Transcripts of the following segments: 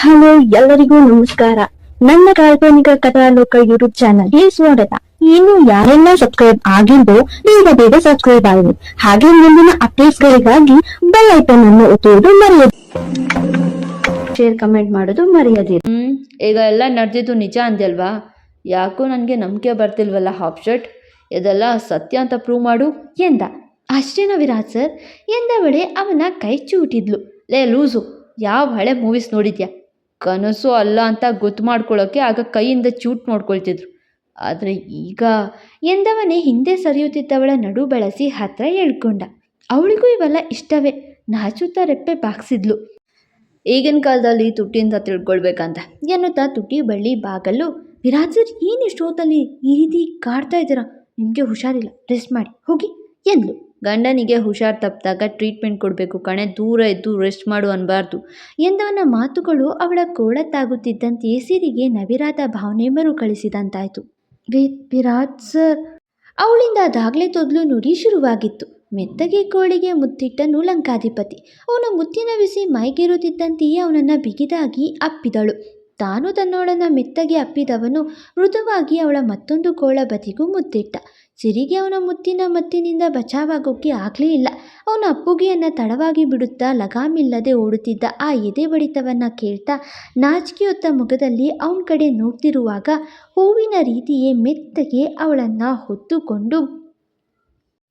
Hello, ಎಲ್ಲರಿಗೂ ನಮಸ್ಕಾರ. ನನ್ನ ಕಾಲ್ಪನಿಕ ಕಥಾಲೋಕ ಯೂಟ್ಯೂಬ್ ಚಾನಲ್ಗೆ ಸ್ವಾಗತ. ಇನ್ನು ಯಾರೆಲ್ಲ ಸಬ್ಸ್ಕ್ರೈಬ್ ಆಗಿದ್ದು ಬೇಗ ಬೇಗ ಸಬ್ಸ್ಕ್ರೈಬ್ ಆಗಿದೆ ಹಾಗೆ ಮುಂದಿನ ಅಪ್ಡೇಟ್ಸ್ ಗಳಿಗಾಗಿ ಬೆಲ್ ಐಕನ್ ಅನ್ನು ಒತ್ತುವುದು ಮರೆಯದು ಶೇರ್ ಕಮೆಂಟ್ ಮಾಡೋದು ಮರೆಯದಿರಿ. ಹ್ಮ್, ಈಗ ಎಲ್ಲ ನಡೆದಿದ್ದು ನಿಜ ಅಂದ್ಯಲ್ವಾ? ಯಾಕೋ ನನಗೆ ನಂಬಿಕೆ ಬರ್ತಿಲ್ವಲ್ಲ ಹಾಫ್ ಶರ್ಟ್ ಇದೆಲ್ಲ ಸತ್ಯ ಅಂತ ಪ್ರೂವ್ ಮಾಡು. ಎಂದ? ಅಷ್ಟೇನ ವಿರಾಜ್ ಸರ್ ಎಂದ ಬಳಿ ಅವನ ಕೈ ಚೂಟಿದ್ಲು. ಲೇ ಲೂಸು, ಯಾವ ಹಳೆ ಮೂವೀಸ್ ನೋಡಿದ್ಯಾ? ಕನಸು ಅಲ್ಲ ಅಂತ ಗೊತ್ತು ಮಾಡ್ಕೊಳ್ಳೋಕ್ಕೆ ಆಗ ಕೈಯಿಂದ ಚೂಟ್ ನೋಡ್ಕೊಳ್ತಿದ್ರು. ಆದರೆ ಈಗ ಎಂದವನೇ ಹಿಂದೆ ಸರಿಯುತ್ತಿದ್ದವಳ ನಡು ಬಳಸಿ ಹತ್ರ ಎಳ್ಕೊಂಡ ಅವಳಿಗೂ ಇವೆಲ್ಲ ಇಷ್ಟವೇ. ನಾಚುತ್ತಾ ರೆಪ್ಪೆ ಬಾಗ್ಸಿದ್ಲು. ಈಗಿನ ಕಾಲದಲ್ಲಿ ತುಟ್ಟಿಯಿಂದ ತಿಳ್ಕೊಳ್ಬೇಕಂತ. ಎನ್ನುತ್ತಾ ತುಟಿ ಬಳ್ಳಿ ಬಾಗಲು ವಿರಾಜರ್ ಏನು ಇಷ್ಟೊತ್ತಲ್ಲಿ ಈ ರೀತಿ ಕಾಡ್ತಾ ಇದ್ದೀರಾ? ನಿಮಗೆ ಹುಷಾರಿಲ್ಲ. ರೆಸ್ಟ್ ಮಾಡಿ. ಹೋಗಿ, ಎಂದ್ಲು. ಗಂಡನಿಗೆ ಹುಷಾರ್ ತಪ್ಪಿದಾಗ ಟ್ರೀಟ್ಮೆಂಟ್ ಕೊಡಬೇಕು ಕಣೆ, ದೂರ ಇದ್ದು ರೆಸ್ಟ್ ಮಾಡು ಅನ್ನಬಾರ್ದು ಎಂದವನ ಮಾತುಗಳು ಅವಳ ಕೋಳತ್ತಾಗುತ್ತಿದ್ದಂತೆಯೇ ಸಿರಿಗೆ ನವಿರಾದ ಭಾವನೆ ಮರುಕಳಿಸಿದಂತಾಯಿತು ವಿರಾಟ್ ಸರ್. ಅವಳಿಂದ ಅದಾಗಲೇ ತೊದಲು ನುಡಿ ಶುರುವಾಗಿತ್ತು. ಮೆತ್ತಗೆ ಕೋಳಿಗೆ ಮುತ್ತಿಟ್ಟನು ಲಂಕಾಧಿಪತಿ. ಅವನ ಮುತ್ತಿನ ಬಿಸಿ ಮೈಗೇರುತ್ತಿದ್ದಂತೆಯೇ ಅವನನ್ನು ಬಿಗಿದಾಗಿ ಅಪ್ಪಿದಳು. ತಾನು ತನ್ನೋಳನ್ನು ಮೆತ್ತಗೆ ಅಪ್ಪಿದವನು ಮೃದುವಾಗಿ ಅವಳ ಮತ್ತೊಂದು ಕೋಳ ಬದಿಗೂ ಮುತ್ತಿಟ್ಟ. ಸಿರಿಗೆ ಅವನ ಮುತ್ತಿನ ಮತ್ತಿನಿಂದ ಬಚಾವಾಗೋಕ್ಕೆ ಆಗಲೇ ಇಲ್ಲ. ಅವನ ಅಪ್ಪುಗೆಯನ್ನು ತಡವಾಗಿ ಬಿಡುತ್ತಾ ಲಗಾಮಿಲ್ಲದೆ ಓಡುತ್ತಿದ್ದ ಆ ಎದೆ ಬಡಿತವನ್ನು ಕೇಳ್ತಾ ನಾಚಿಕೆಯೊತ್ತ ಮುಖದಲ್ಲಿ ಅವನ ಕಡೆ ನೋಡ್ತಿರುವಾಗ ಹೂವಿನ ರೀತಿಯೇ ಮೆತ್ತಗೆ ಅವಳನ್ನು ಹೊತ್ತುಕೊಂಡು,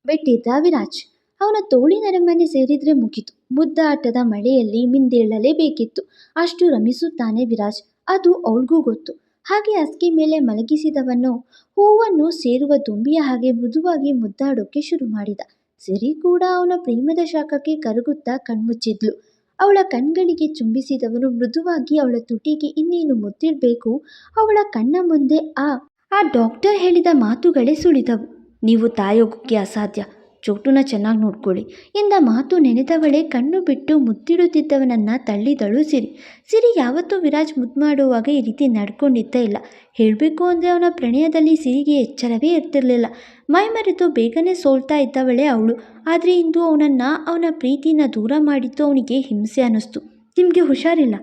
ಬಿಟ್ಟಿದ್ದ ವಿರಾಜ್, ಅವನ ತೋಳಿನ ನರಮನೆ ಸೇರಿದ್ರೆ ಮುಗಿತು. ಮುದ್ದಾಟದ ಮಳೆಯಲ್ಲಿ ಮಿಂದೇಳಲೇಬೇಕಿತ್ತು. ಅಷ್ಟು ರಮಿಸುತ್ತಾನೆ ವಿರಾಜ್. ಅದು ಅವಳಿಗೂ ಗೊತ್ತು. ಹಾಗೆ ಅಸ್ಕಿ ಮೇಲೆ ಮಲಗಿಸಿದವನು ಹೂವನ್ನು ಸೇರುವ ದುಂಬಿಯ ಹಾಗೆ ಮೃದುವಾಗಿ ಮುದ್ದಾಡೋಕೆ ಶುರು ಮಾಡಿದ. ಸಿರಿ ಕೂಡ ಅವನ ಪ್ರೇಮದ ಶಾಖಕ್ಕೆ ಕರಗುತ್ತಾ ಕಣ್ಮುಚ್ಚಿದ್ಲು. ಅವಳ ಕಣ್ಗಳಿಗೆ ಚುಂಬಿಸಿದವನು ಮೃದುವಾಗಿ ಅವಳ ತುಟಿಗೆ ಇನ್ನೇನು ಮುತ್ತಿಡಬೇಕು ಅವಳ ಕಣ್ಣ ಮುಂದೆ ಆ ಆ ಡಾಕ್ಟರ್ ಹೇಳಿದ ಮಾತುಗಳೇ ಸುಳಿದವು. ನೀವು ತಾಯೋಗಕ್ಕೆ ಅಸಾಧ್ಯ. ಚೋಟುನ ಚೆನ್ನಾಗಿ ನೋಡ್ಕೊಳ್ಳಿ. ಎಂದ ಮಾತು ನೆನೆದವಳೆ ಕಣ್ಣು ಬಿಟ್ಟು ಮುತ್ತಿಡುತ್ತಿದ್ದವನನ್ನು ತಳ್ಳಿದಳು ಸಿರಿ ಸಿರಿ, ಯಾವತ್ತೂ ವಿರಾಜ್ ಮುದ್ದು ಮಾಡುವಾಗ ಈ ರೀತಿ ನಡ್ಕೊಂಡಿದ್ದೇ ಇಲ್ಲ. ಹೇಳಬೇಕು ಅಂದರೆ ಅವನ ಪ್ರಣಯದಲ್ಲಿ ಸಿರಿಗೆ ಎಚ್ಚರವೇ ಇರ್ತಿರಲಿಲ್ಲ. ಮೈಮರೆತು ಬೇಗನೆ ಸೋಲ್ತಾ ಇದ್ದವಳೆ ಅವಳು. ಆದರೆ ಇಂದು ಅವನನ್ನು, ಅವನ ಪ್ರೀತಿನ ದೂರ ಮಾಡಿದ್ದು ಅವನಿಗೆ ಹಿಂಸೆ ಅನ್ನಿಸ್ತು. ನಿಮಗೆ ಹುಷಾರಿಲ್ಲ.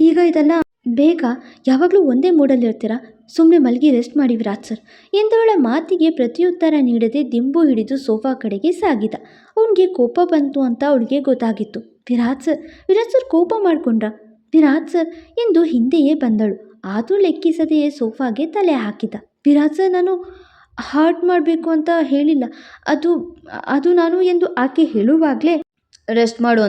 ಈಗ ಇದೆಲ್ಲ ಬೇಗ ಯಾವಾಗಲೂ ಒಂದೇ ಮೂಡಲ್ಲಿರ್ತೀರಾ ಸುಮ್ಮನೆ ಮಲಗಿ ರೆಸ್ಟ್ ಮಾಡಿ ವಿರಾಟ್ ಸರ್ ಎಂದವಳ ಮಾತಿಗೆ ಪ್ರತಿಯುತ್ತರ ನೀಡದೆ ದಿಂಬು ಹಿಡಿದು ಸೋಫಾ ಕಡೆಗೆ ಸಾಗಿದ. ಅವನಿಗೆ ಕೋಪ ಬಂತು ಅಂತ ಅವಳಿಗೆ ಗೊತ್ತಾಗಿತ್ತು. ವಿರಾಟ್ ಸರ್ ವಿರಾಟ್ ಸರ್ ಕೋಪ ಮಾಡಿಕೊಂಡ್ರ? ವಿರಾಟ್ ಸರ್ ಎಂದು ಹಿಂದೆಯೇ ಬಂದಳು. ಆದರೂ ಲೆಕ್ಕಿಸದೆಯೇ ಸೋಫಾಗೆ ತಲೆ ಹಾಕಿದ. ವಿರಾಟ್ ಸರ್ ನಾನು ಹಾರ್ಟ್ ಮಾಡಬೇಕು ಅಂತ ಹೇಳಿಲ್ಲ. ಅದು ಅದು ನಾನು ಎಂದು ಆಕೆ ಹೇಳುವಾಗಲೇ ರೆಸ್ಟ್ ಮಾಡು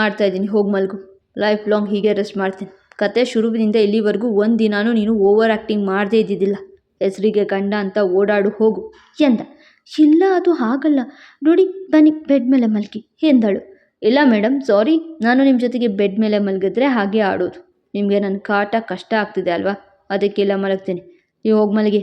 ಮಾಡ್ತಾ ಇದ್ದೀನಿ, ಹೋಗಿ ಮಲ್ಗು. ಲೈಫ್ ಲಾಂಗ್ ಹೀಗೆ ರೆಸ್ಟ್ ಮಾಡ್ತೀನಿ. ಕತೆ ಶುರುವಿನಿಂದ ಇಲ್ಲಿವರೆಗೂ ಒಂದು ದಿನಾನೂ ನೀನು ಓವರ್ ಆ್ಯಕ್ಟಿಂಗ್ ಮಾಡದೇ ಇದ್ದಿದ್ದಿಲ್ಲ. ಹೆಸರಿಗೆ ಗಂಡ ಅಂತ ಓಡಾಡು ಹೋಗು ಎಂದ. ಇಲ್ಲ, ಅದು ಹಾಗಲ್ಲ. ನೋಡಿ, ಬನ್ನಿ ಬೆಡ್ ಮೇಲೆ ಮಲಗಿ ಎಂದಳು. ಇಲ್ಲ ಮೇಡಮ್ ಸಾರಿ ನಾನು ನಿಮ್ಮ ಜೊತೆಗೆ ಬೆಡ್ ಮೇಲೆ ಮಲಗಿದ್ರೆ ಹಾಗೆ ಆಡೋದು. ನಿಮಗೆ ನನ್ನ ಕಾಟ ಕಷ್ಟ ಆಗ್ತಿದೆ ಅಲ್ವಾ? ಅದಕ್ಕೆಲ್ಲ ಮಲಗ್ತೀನಿ. ನೀವು ಹೋಗಿ ಮಲಗಿ.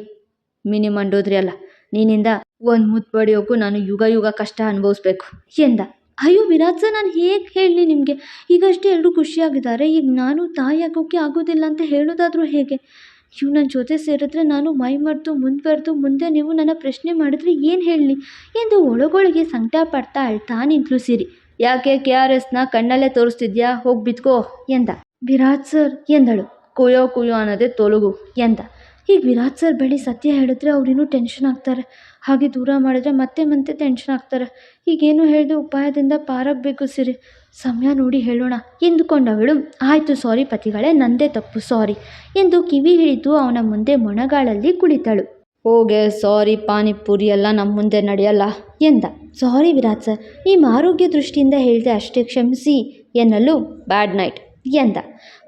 ಮಿನಿ ಮಂಡೋದ್ರಿ ಅಲ್ಲ. ನೀನಿಂದ ಒಂದು ಮುತ್ತು ಬಡಿಯೋಕ್ಕೂ ನಾನು ಯುಗ ಯುಗ ಕಷ್ಟ ಅನುಭವಿಸ್ಬೇಕು ಎಂದ. ಅಯ್ಯೋ, ವಿರಾಜ್ ಸರ್, ನಾನು ಹೇಗೆ ಹೇಳಲಿ ನಿಮಗೆ? ಈಗಷ್ಟೇ ಎಲ್ಲರೂ ಖುಷಿಯಾಗಿದ್ದಾರೆ. ಈಗ ನಾನು ತಾಯಿ ಆಗೋಕ್ಕೆ ಆಗೋದಿಲ್ಲ ಅಂತ ಹೇಳೋದಾದರೂ ಹೇಗೆ? ನೀವು ನನ್ನ ಜೊತೆ ಸೇರಿದ್ರೆ ನಾನು ಮೈ ಮರೆತು ಮುಂದುವರೆದು ಮುಂದೆ ನೀವು ನನ್ನ ಪ್ರಶ್ನೆ ಮಾಡಿದ್ರೆ ಏನು ಹೇಳಲಿ? ಎಂದು ಒಳಗೊಳಗೆ ಸಂಕಟ ಪಡ್ತಾ ಅಳ್ತಾ ನಿಂತಲು ಸಿರಿ. ಯಾಕೆ ಕೆ ಆರ್ ಎಸ್ನ ಕಣ್ಣಲ್ಲೇ ತೋರಿಸ್ತಿದ್ಯಾ? ಹೋಗಿ ಬಿತ್ಕೋ ಎಂದ. ವಿರಾಜ್ ಸರ್, ಎಂದಳು. ಕುಯ್ಯೋ ಕುಯ್ಯೋ ಅನ್ನೋದೇ ತೊಲಗು, ಎಂದ. ಈಗ ವಿರಾಟ್ ಸರ್ ಬಳಿ ಸತ್ಯ ಹೇಳಿದ್ರೆ ಅವ್ರಿನ್ನೂ ಟೆನ್ಷನ್ ಆಗ್ತಾರೆ. ಹಾಗೆ ದೂರ ಮಾಡಿದ್ರೆ ಮತ್ತೆ ಮತ್ತೆ ಟೆನ್ಷನ್ ಆಗ್ತಾರೆ. ಈಗೇನು ಹೇಳಿದೆ ಉಪಾಯದಿಂದ ಪಾರಾಗಬೇಕು ಸಿರಿ. ಸಮಯ ನೋಡಿ ಹೇಳೋಣ. ಎಂದುಕೊಂಡವಳು, ಆಯಿತು ಸಾರಿ ಪತಿಗಳೇ, ನಂದೇ ತಪ್ಪು ಸಾರಿ ಎಂದು ಕಿವಿ ಹಿಡಿದು ಅವನ ಮುಂದೆ ಮೊಣಗಾಳಲ್ಲಿ ಕುಳಿತಳು. ಹೋಗೆ ಸಾರಿ ಪಾನಿಪುರಿ ಎಲ್ಲ ನಮ್ಮ ಮುಂದೆ ನಡೆಯಲ್ಲ ಎಂದ. ಸಾರಿ ವಿರಾಟ್ ಸರ್, ನಿಮ್ಮ ಆರೋಗ್ಯ ದೃಷ್ಟಿಯಿಂದ ಹೇಳಿದೆ ಅಷ್ಟೇ, ಕ್ಷಮಿಸಿ ಎನ್ನಲು ಬ್ಯಾಡ್ ನೈಟ್ ಎಂದ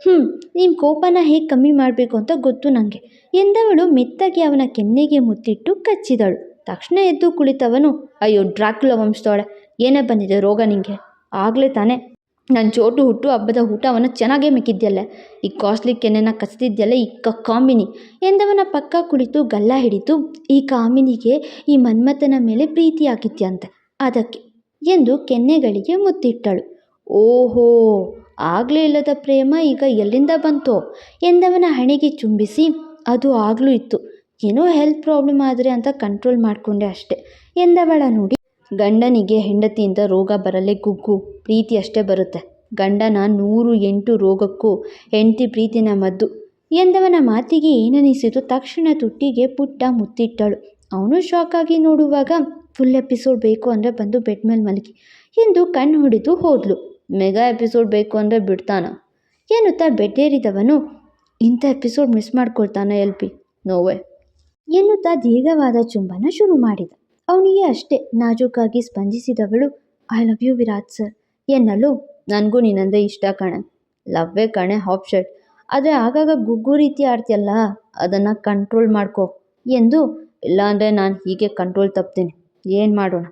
ಹ್ಞೂ ನಿಮ್ಮ ಕೋಪನ ಹೇಗೆ ಕಮ್ಮಿ ಮಾಡಬೇಕು ಅಂತ ಗೊತ್ತು ನನಗೆ ಎಂದವಳು ಮೆತ್ತಗೆ ಅವನ ಕೆನ್ನೆಗೆ ಮುತ್ತಿಟ್ಟು ಕಚ್ಚಿದಳು. ತಕ್ಷಣ ಎದ್ದು ಕುಳಿತವನು, ಅಯ್ಯೋ ಡ್ರಾಕ್ಯುಲ ವಂಶದವಳೆ, ಏನೇ ಬಂದಿದೆ ರೋಗ ನಿಂಗೆ? ಆಗಲೇ ತಾನೇ. ನನ್ನ ಚೋಟು ಹುಟ್ಟು ಹಬ್ಬದ ಊಟವನ್ನು ಚೆನ್ನಾಗೇ ಮಿಕ್ಕಿದ್ಯಲ್ಲ. ಈ ಕಾಸ್ಟ್ಲಿ ಕೆನ್ನೆನ ಕಚ್ತಿದ್ಯಲ್ಲ, ಈ ಕ ಕಾಮಿನಿ. ಎಂದವನ ಪಕ್ಕ ಕುಳಿತು ಗಲ್ಲ ಹಿಡಿದು, ಈ ಕಾಮಿನಿಗೆ ಈ ಮನ್ಮಥನ ಮೇಲೆ ಪ್ರೀತಿ ಆಗಿದ್ಯಂತೆ ಅದಕ್ಕೆ, ಎಂದು ಕೆನ್ನೆಗಳಿಗೆ ಮುತ್ತಿಟ್ಟಳು. ಓಹೋ ಆಗಲೇ ಇಲ್ಲದ ಪ್ರೇಮ ಈಗ ಎಲ್ಲಿಂದ ಬಂತೋ ಎಂದವನ ಹಣೆಗೆ ಚುಂಬಿಸಿ ಅದು ಆಗಲೂ ಇತ್ತು. ಏನೋ ಹೆಲ್ತ್ ಪ್ರಾಬ್ಲಮ್ ಆದರೆ ಅಂತ ಕಂಟ್ರೋಲ್ ಮಾಡಿಕೊಂಡೆ ಅಷ್ಟೆ ಎಂದವಳ ನೋಡಿ. ಗಂಡನಿಗೆ ಹೆಂಡತಿಯಿಂದ ರೋಗ ಬರಲೇ ಗುಗ್ಗು, ಪ್ರೀತಿ ಅಷ್ಟೇ ಬರುತ್ತೆ. ಗಂಡನ ನೂರು ಎಂಟು ರೋಗಕ್ಕೂ ಹೆಂಡತಿ ಪ್ರೀತಿನ ಮದ್ದು ಎಂದವನ ಮಾತಿಗೆ ಏನನಿಸಿತು ತಕ್ಷಣ ತುಟ್ಟಿಗೆ ಪುಟ್ಟ ಮುತ್ತಿಟ್ಟಳು. ಅವನು ಶಾಕ್ ಆಗಿ ನೋಡುವಾಗ ಫುಲ್ ಎಪಿಸೋಡ್ ಬೇಕು ಅಂದರೆ ಬಂದು ಬೆಡ್ ಮೇಲೆ ಮಲಗಿ ಎಂದು ಕಣ್ಣು ಹಿಡಿದು ಹೋದ್ಲು. ಮೆಗಾ ಎಪಿಸೋಡ್ ಬೇಕು ಅಂದರೆ ಬಿಡ್ತಾನ. ಏನುತ್ತಾ ಬೆಟ್ಟೇರಿದವನು ಇಂಥ ಎಪಿಸೋಡ್ ಮಿಸ್ ಮಾಡ್ಕೊಳ್ತಾನೆ ಎಲ್ ಪಿ? ನೋವೆ ಎನ್ನುತ್ತಾ ದೀರ್ಘವಾದ ಚುಂಬನ ಶುರು ಮಾಡಿದ. ಅವನಿಗೆ ಅಷ್ಟೇ ನಾಜೂಕಾಗಿ ಸ್ಪಂದಿಸಿದವಳು I love you Virat sir. ಎನ್ನಲು ನನಗೂ ನೀನಂದರೆ ಇಷ್ಟ ಕಣೆ. ಲವ್ವೇ ಕಣೆ ಹಾಪ್ ಶರ್ಟ್ ಆದರೆ ಆಗಾಗ ಗುಗ್ಗು ರೀತಿ ಆಡ್ತೀಯಲ್ಲ, ಅದನ್ನು ಕಂಟ್ರೋಲ್ ಮಾಡ್ಕೋ ಎಂದು ಇಲ್ಲಾಂದರೆ ನಾನು ಹೀಗೆ ಕಂಟ್ರೋಲ್ ತಪ್ತೀನಿ. ಏನು ಮಾಡೋಣ?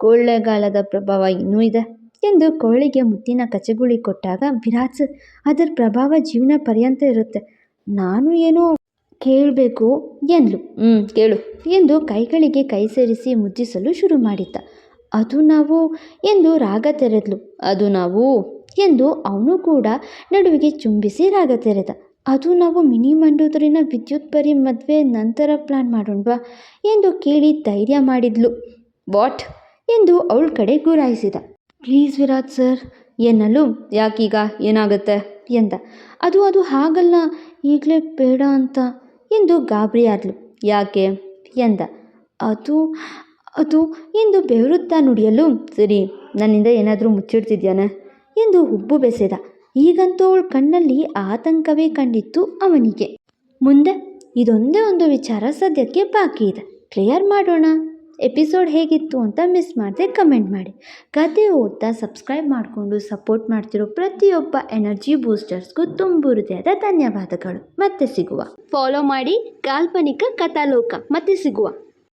ಕೊಳ್ಳೆಗಾಲದ ಪ್ರಭಾವ ಇನ್ನೂ ಇದೆ. ಎಂದು ಕೋಳಿಗೆ ಮುತ್ತಿನ ಕಚಗುಳಿ ಕೊಟ್ಟಾಗ ವಿರಾಜ್ ಅದರ ಪ್ರಭಾವ ಜೀವನ ಪರ್ಯಂತ ಇರುತ್ತೆ. ನಾನು ಏನೋ ಕೇಳಬೇಕು ಎಂದ್ಲು. ಹ್ಞೂ ಕೇಳು. ಎಂದು ಕೈಗಳಿಗೆ ಕೈ ಸೇರಿಸಿ ಮುದ್ದಿಸಲು ಶುರು ಮಾಡಿದ್ದ. ಅದು ನಾವು? ಎಂದು ರಾಗ ತೆರೆದ್ಲು. ಅದು ನಾವು? ಎಂದು ಅವನು ಕೂಡ ನಡುವಿಗೆ ಚುಂಬಿಸಿ ರಾಗ ತೆರೆದ. ಅದು ನಾವು ಮಿನಿ ಮಂಡೋದರಿನ ವಿದ್ಯುತ್ ಪರಿ ಮದುವೆ ನಂತರ ಪ್ಲಾನ್ ಮಾಡೋಣವಾ? ಎಂದು ಕೇಳಿ ಧೈರ್ಯ ಮಾಡಿದ್ಲು. ವಾಟ್? ಎಂದು ಅವಳ ಕಡೆ ಗುರಾಯಿಸಿದ. ಪ್ಲೀಸ್ ವಿರಾಜ್ ಸರ್ ಎನ್ನಲು ಯಾಕೀಗ ಏನಾಗುತ್ತೆ ಎಂದ. ಅದು ಅದು ಹಾಗಲ್ಲ, ಈಗಲೇ ಬೇಡ ಅಂತ ಎಂದು ಗಾಬರಿ ಆದ್ಲು. ಯಾಕೆ ಎಂದ. ಅದು ಅದು ಎಂದು ಬೆವರುತ್ತಾ ನುಡಿಯಲು, ಸರಿ, ನನ್ನಿಂದ ಏನಾದರೂ ಮುಚ್ಚಿಡ್ತಿದ್ಯಾನೆ ಎಂದು ಹುಬ್ಬು ಬೆಸೆದ. ಈಗಂತೂ ಅವಳ ಕಣ್ಣಲ್ಲಿ ಆತಂಕವೇ ಕಂಡಿತ್ತು ಅವನಿಗೆ. ಮುಂದೆ ಇದೊಂದೇ ಒಂದು ವಿಚಾರ ಸದ್ಯಕ್ಕೆ ಬಾಕಿ ಇದೆ. ಕ್ಲಿಯರ್ ಮಾಡೋಣ? ಎಪಿಸೋಡ್ ಹೇಗಿತ್ತು ಅಂತ ಮಿಸ್ ಮಾಡದೆ ಕಮೆಂಟ್ ಮಾಡಿ. ಕತೆ ಓದ್ತಾ ಸಬ್ಸ್ಕ್ರೈಬ್ ಮಾಡಿಕೊಂಡು ಸಪೋರ್ಟ್ ಮಾಡ್ತಿರೋ ಪ್ರತಿಯೊಬ್ಬ ಎನರ್ಜಿ ಬೂಸ್ಟರ್ಸ್ಗೂ ತುಂಬು ಹೃದಯದ ಧನ್ಯವಾದಗಳು. ಮತ್ತೆ ಸಿಗುವ. ಫಾಲೋ ಮಾಡಿ ಕಾಲ್ಪನಿಕ ಕಥಾಲೋಕ. ಮತ್ತೆ ಸಿಗುವ.